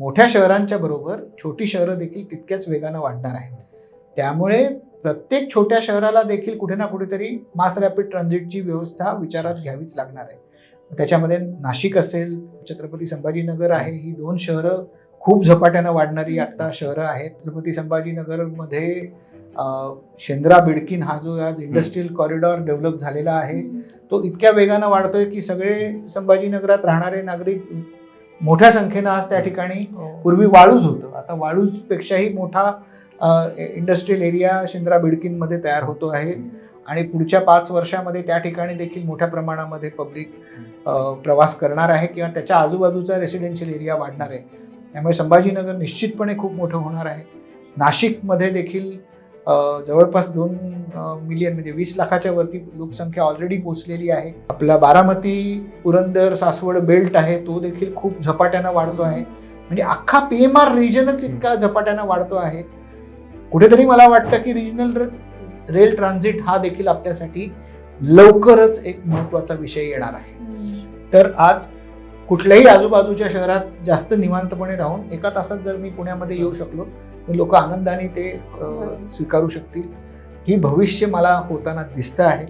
मोठ्या शहरांच्या बरोबर छोटी शहरं देखील तितक्याच वेगानं वाढणार आहेत. त्यामुळे प्रत्येक छोट्या शहराला देखील कुठे ना कुठेतरी मास रॅपिड ट्रान्झिटची व्यवस्था विचारात घ्यावीच लागणार आहे. त्याच्यामध्ये नाशिक असेल छत्रपती संभाजीनगर आहे ही दोन शहरं खूप झपाट्यानं वाढणारी आत्ता शहरं आहेत. छत्रपती संभाजीनगरमध्ये शेंद्रा बिडकिन हा जो आज इंडस्ट्रीयल कॉरिडॉर डेव्हलप झालेला आहे तो इतक्या वेगानं वाढतोय की सगळे संभाजीनगरात राहणारे नागरिक मोठ्या संख्येनं आज त्या ठिकाणी पूर्वी वाळूज होतं. आता वाळूजपेक्षाही मोठा इंडस्ट्रीयल एरिया शेंद्रा बिडकीनमध्ये तयार होतो आहे. आणि पुढच्या पाच वर्षामध्ये त्या ठिकाणी देखील मोठ्या प्रमाणामध्ये पब्लिक प्रवास करणार आहे किंवा त्याच्या आजूबाजूचा रेसिडेन्शियल एरिया वाढणार आहे. त्यामुळे संभाजीनगर निश्चितपणे खूप मोठं होणार आहे. नाशिकमध्ये देखील जवळपास दोन मिलियन म्हणजे वीस लाखाच्या वरती लोकसंख्या ऑलरेडी पोचलेली आहे. आपला बारामती पुरंदर सासवड बेल्ट आहे तो देखील खूप झपाट्यानं वाढतो आहे. म्हणजे अख्खा पी एम आर रिजनच इतका झपाट्यानं वाढतो आहे. कुठेतरी मला वाटतं की रिजनल रेल ट्रान्झिट हा देखील आपल्यासाठी लवकरच एक महत्त्वाचा विषय येणार आहे. तर आज कुठल्याही आजूबाजूच्या शहरात जास्त निवांतपणे राहून एका तासात जर मी पुण्यामध्ये येऊ शकलो तर लोक आनंदाने ते स्वीकारू शकतील. ही भविष्य मला होताना दिसतं आहे.